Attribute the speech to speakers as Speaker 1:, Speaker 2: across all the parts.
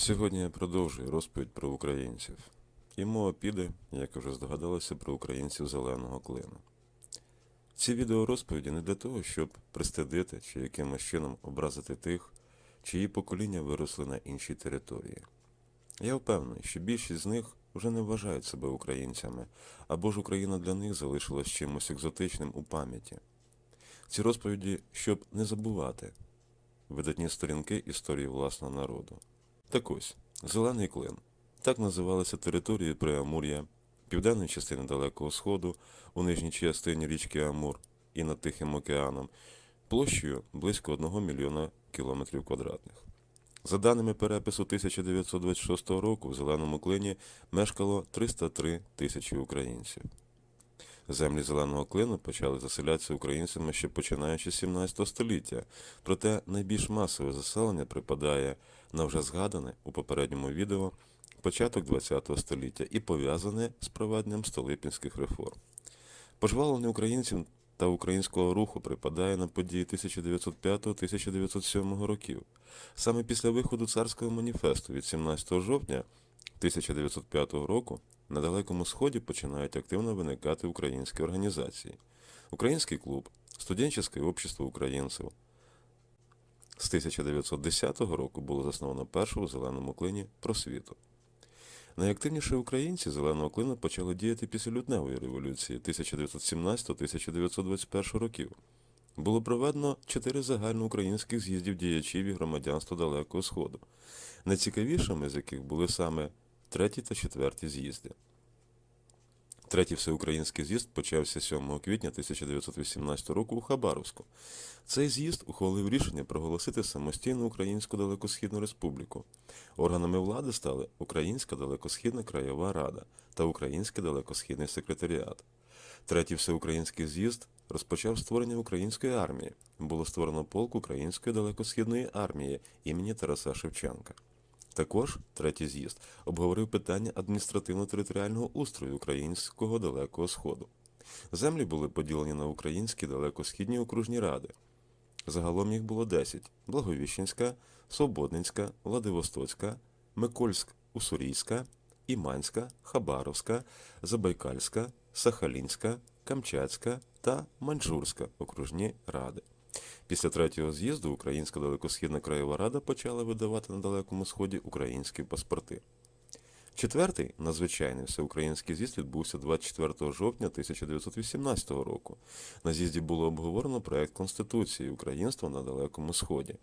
Speaker 1: Сьогодні я продовжую розповідь про українців. І мова піде, як вже здогадалося, про українців зеленого клину. Ці відеорозповіді не для того, щоб пристидити чи якимось чином образити тих, чиї покоління виросли на іншій території. Я впевнений, що більшість з них вже не вважають себе українцями, або ж Україна для них залишилась чимось екзотичним у пам'яті. Ці розповіді, щоб не забувати видатні сторінки історії власного народу. Так ось, Зелений Клин. Так називалася територія Преамур'я, південної частини Далекого Сходу, у нижній частині річки Амур і над Тихим океаном, площею близько 1 мільйона кілометрів квадратних. За даними перепису 1926 року, в Зеленому Клині мешкало 303 тисячі українців. Землі зеленого клину почали заселятися українцями ще починаючи з 17 століття, проте найбільш масове заселення припадає на вже згадане у попередньому відео початок ХХ століття і пов'язане з проведенням столипінських реформ. Пожвалення українців та українського руху припадає на події 1905-1907 років. Саме після виходу царського маніфесту від 17 жовтня 1905 року на Далекому Сході починають активно виникати українські організації. Український клуб, студенческое общество українців. З 1910 року було засновано першу у зеленому клині просвіту. Найактивніші українці зеленого клину почали діяти після лютневої революції 1917-1921 років. Було проведено чотири загальноукраїнських з'їздів діячів і громадянства Далекого Сходу, найцікавішими з яких були саме третій та четвертий з'їзди. Третій всеукраїнський з'їзд почався 7 квітня 1918 року у Хабаровську. Цей з'їзд ухвалив рішення проголосити самостійну Українську Далекосхідну Республіку. Органами влади стали Українська Далекосхідна краєва рада та Український Далекосхідний секретаріат. Третій всеукраїнський з'їзд розпочав створення української армії. Було створено полк Української далекосхідної армії імені Тараса Шевченка. Також третій з'їзд обговорив питання адміністративно-територіального устрою українського далекого сходу. Землі були поділені на українські далекосхідні окружні ради. Загалом їх було 10: Благовіщенська, Свободницька, Владивостоцька, Микольськ, Уссурійська, Іманська, Хабаровська, Забайкальська, Сахалінська, Камчатська та Маньчжурська окружні ради. Після третього з'їзду Українська далекосхідна краєва рада почала видавати на Далекому Сході українські паспорти. Четвертий надзвичайний всеукраїнський з'їзд відбувся 24 жовтня 1918 року. На з'їзді було обговорено проект Конституції Українства на Далекому Сході,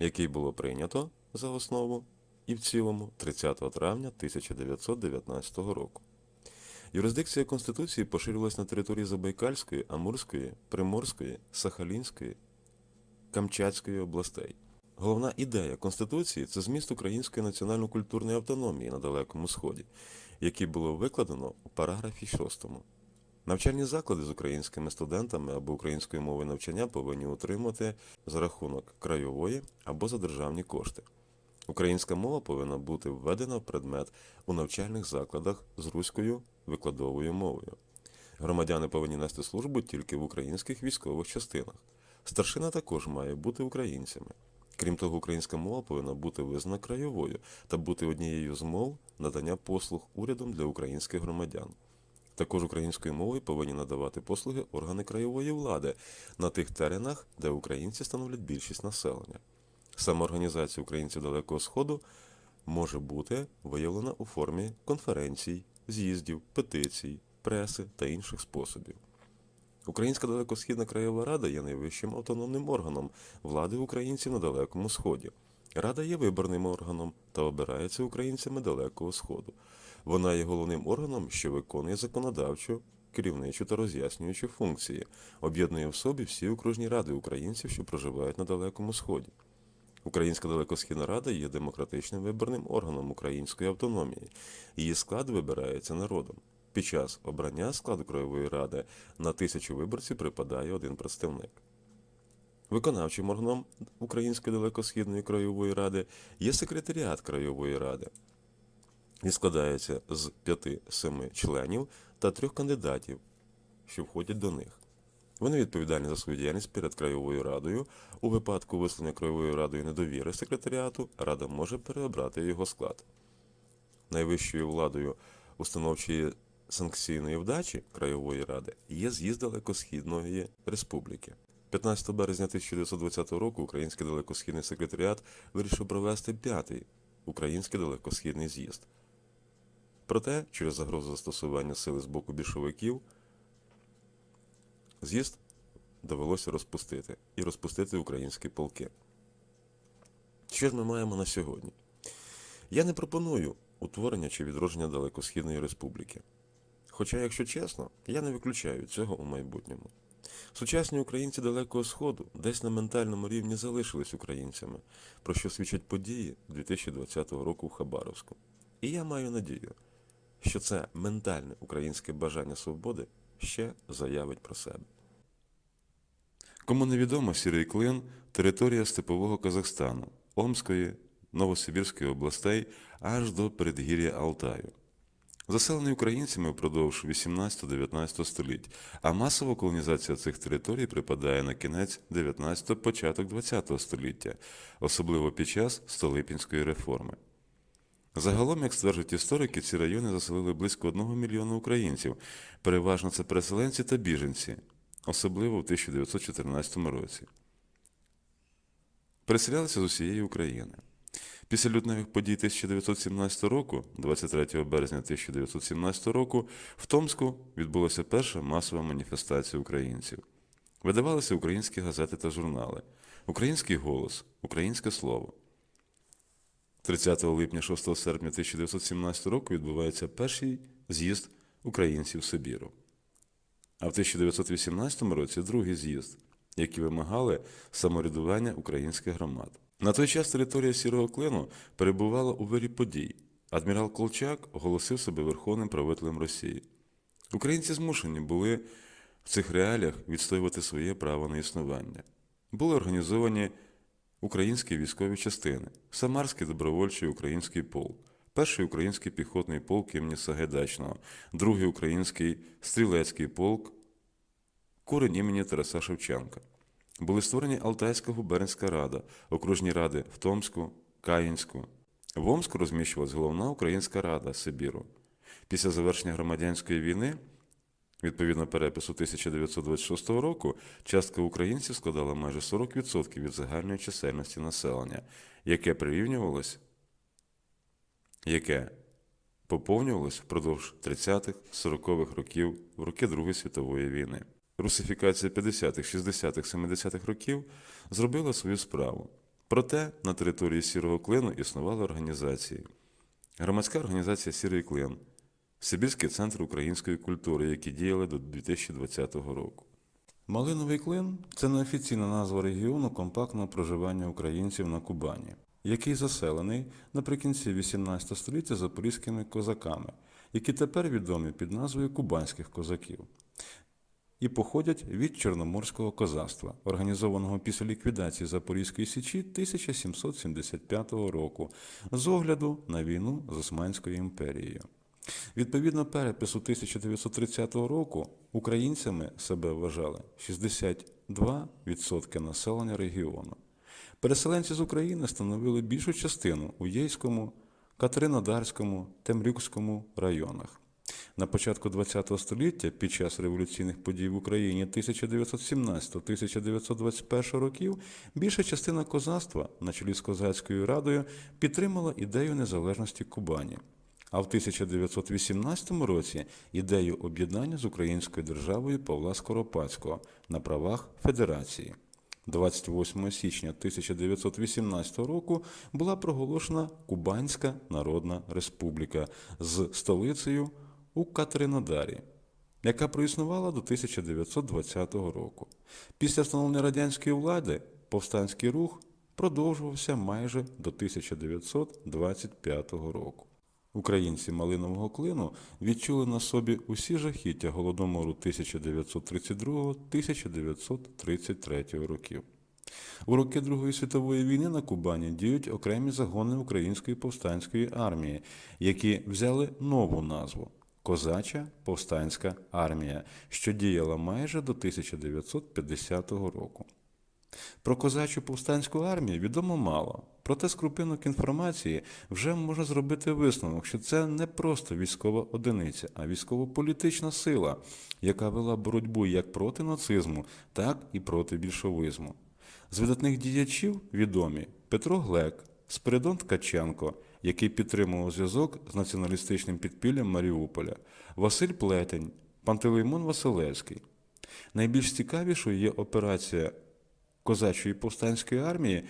Speaker 1: який було прийнято за основу і в цілому 30 травня 1919 року. Юрисдикція Конституції поширювалась на території Забайкальської, Амурської, Приморської, Сахалінської, Камчатської областей. Головна ідея Конституції це зміст української національно-культурної автономії на Далекому Сході, який було викладено у параграфі 6. Навчальні заклади з українськими студентами або українською мовою навчання повинні утримати за рахунок краєвої або за державні кошти. Українська мова повинна бути введена в предмет у навчальних закладах з руською викладовою мовою. Громадяни повинні нести службу тільки в українських військових частинах. Старшина також має бути українцями. Крім того, українська мова повинна бути визнана краєвою та бути однією з мов надання послуг урядом для українських громадян. Також українською мовою повинні надавати послуги органи краєвої влади на тих теренах, де українці становлять більшість населення. Самоорганізація українців Далекого Сходу може бути виявлена у формі конференцій, з'їздів, петицій, преси та інших способів. Українська Далекосхідна краєва рада є найвищим автономним органом влади українців на Далекому Сході. Рада є виборним органом та обирається українцями Далекого Сходу. Вона є головним органом, що виконує законодавчу, керівничу та роз'яснюючу функції, об'єднує в собі всі окружні ради українців, що проживають на Далекому Сході. Українська Далекосхідна Рада є демократичним виборним органом української автономії. Її склад вибирається народом. Під час обрання складу краєвої ради на тисячу виборців припадає один представник. Виконавчим органом Української далекосхідної краєвої ради є секретаріат краєвої ради. Він складається з 5-7 членів та трьох кандидатів, що входять до них. Вони відповідальні за свою діяльність перед краєвою радою. У випадку висловлення краєвою радою недовіри секретаріату, рада може переобрати його склад. Найвищою владою установчої санкційної вдачі Краєвої ради є з'їзд Далекосхідної Республіки. 15 березня 1920 року Український далекосхідний секретаріат вирішив провести п'ятий Український далекосхідний з'їзд. Проте, через загрозу застосування сили з боку більшовиків, з'їзд довелося розпустити і розпустити українські полки. Що ж ми маємо на сьогодні? Я не пропоную утворення чи відродження Далекосхідної Республіки. Хоча, якщо чесно, я не виключаю цього у майбутньому. Сучасні українці Далекого Сходу десь на ментальному рівні залишились українцями, про що свідчать події 2020 року в Хабаровську. І я маю надію, що це ментальне українське бажання свободи ще заявить про себе. Кому невідомо, Сірий Клин – територія степового Казахстану, Омської, Новосибірської областей аж до передгір'я Алтаю. Заселений українцями впродовж 18-19 століть, а масова колонізація цих територій припадає на кінець 19 початок 20 століття, особливо під час Столипінської реформи. Загалом, як стверджують історики, ці райони заселили близько 1 мільйона українців, переважно це переселенці та біженці, особливо в 1914 році. Переселялися з усієї України. Після лютневих подій 1917 року, 23 березня 1917 року, в Томську відбулася перша масова маніфестація українців. Видавалися українські газети та журнали, Український голос, Українське слово. 30 липня 6 серпня 1917 року відбувається перший з'їзд українців Сибіру. А в 1918 році другий з'їзд, які вимагали самоврядування українських громад. На той час територія Сірого Клину перебувала у вирі подій. Адмірал Колчак оголосив себе верховним правителем Росії. Українці змушені були в цих реаліях відстоювати своє право на існування. Були організовані українські військові частини, Самарський добровольчий український полк, перший український піхотний полк імені Сагайдачного, другий український стрілецький полк, корень імені Тараса Шевченка. Були створені Алтайська губернська рада, окружні ради в Томську, Каїнську. В Омську розміщувалась головна українська рада Сибіру. Після завершення громадянської війни, відповідно перепису 1926 року, частка українців складала майже 40% від загальної чисельності населення, яке прирівнювалось, яке поповнювалось впродовж 30-40-х років в роки Другої світової війни. Русифікація 50-х, 60-х, 70-х років зробила свою справу. Проте на території Сірого Клину існували організації. Громадська організація Сірий Клин, Сибірський центр української культури, які діяли до 2020 року. Малиновий Клин це неофіційна назва регіону компактного проживання українців на Кубані, який заселений наприкінці 18 століття запорізькими козаками, які тепер відомі під назвою Кубанських козаків і походять від Чорноморського козацтва, організованого після ліквідації Запорізької січі 1775 року з огляду на війну з Османською імперією. Відповідно перепису 1930 року українцями себе вважали 62% населення регіону. Переселенці з України становили більшу частину у Єйському, Катеринодарському, Темрюкському районах. На початку ХХ століття, під час революційних подій в Україні 1917-1921 років, більша частина козацтва, на чолі з козацькою радою, підтримала ідею незалежності Кубані. А в 1918 році ідею об'єднання з українською державою Павла Скоропадського на правах Федерації. 28 січня 1918 року була проголошена Кубанська Народна Республіка з столицею у Катеринодарі, яка проіснувала до 1920 року. Після встановлення радянської влади повстанський рух продовжувався майже до 1925 року. Українці Малинового клину відчули на собі усі жахіття Голодомору 1932-1933 років. У роки Другої світової війни на Кубані діють окремі загони Української повстанської армії, які взяли нову назву
Speaker 2: Козача повстанська армія, що діяла майже до 1950 року. Про козачу повстанську армію відомо мало, проте з крупинок інформації вже можна зробити висновок, що це не просто військова одиниця, а військово-політична сила, яка вела боротьбу як проти нацизму, так і проти більшовизму. З видатних діячів відомі Петро Глек, Спиридон Ткаченко, який підтримував зв'язок з націоналістичним підпіллям Маріуполя, Василь Плетень, Пантелеймон Василевський. Найбільш цікавішою є операція козачої повстанської армії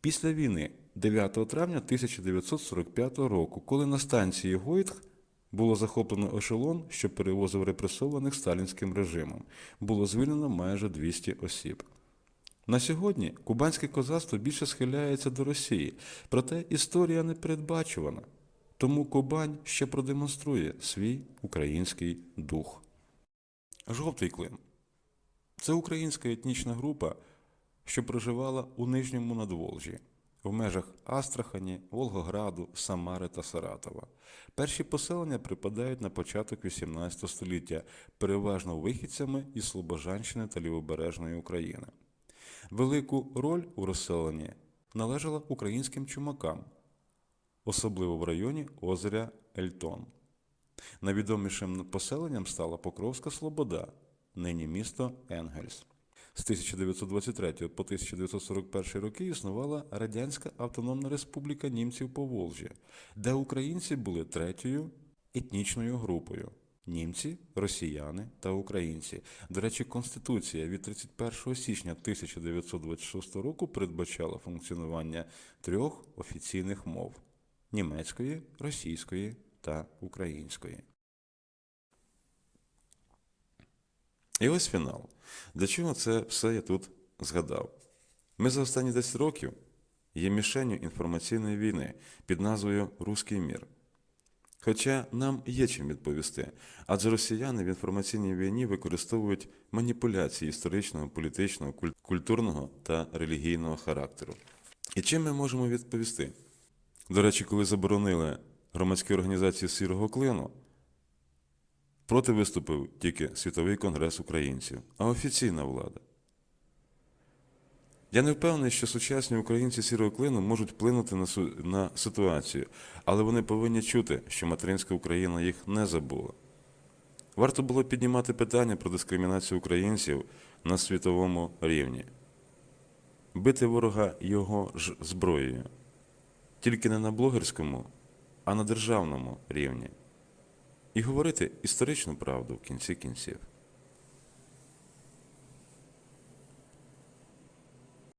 Speaker 2: після війни 9 травня 1945 року, коли на станції Гойтх було захоплено ешелон, що перевозив репресованих сталінським режимом. Було звільнено майже 200 осіб. На сьогодні кубанське козацтво більше схиляється до Росії, проте історія не передбачувана. Тому Кубань ще продемонструє свій український дух. Жовтий клин це українська етнічна група, що проживала у Нижньому Надволжі, в межах Астрахані, Волгограду, Самари та Саратова. Перші поселення припадають на початок XVIII століття, переважно вихідцями із Слобожанщини та Лівобережної України. Велику роль у розселенні належала українським чумакам, особливо в районі озера Ельтон. Найвідомішим поселенням стала Покровська Слобода, нині місто Енгельс. З 1923 по 1941 роки існувала Радянська Автономна Республіка Німців Поволжя, де українці були третьою етнічною групою. Німці, росіяни та українці. До речі, Конституція від 31 січня 1926 року передбачала функціонування трьох офіційних мов німецької, російської та української.
Speaker 1: І ось фінал. Для чого це все я тут згадав? Ми за останні 10 років є мішенню інформаційної війни під назвою Руський мір. Хоча нам є чим відповісти, адже росіяни в інформаційній війні використовують маніпуляції історичного, політичного, культурного та релігійного характеру. І чим ми можемо відповісти? До речі, коли заборонили громадські організації сірого клину, проти виступив тільки Світовий конгрес українців, а офіційна влада. Я не впевнений, що сучасні українці сірого клину можуть вплинути на, на ситуацію, але вони повинні чути, що материнська Україна їх не забула. Варто було піднімати питання про дискримінацію українців на світовому рівні, бити ворога його ж зброєю, тільки не на блогерському, а на державному рівні, і говорити історичну правду в кінці кінців.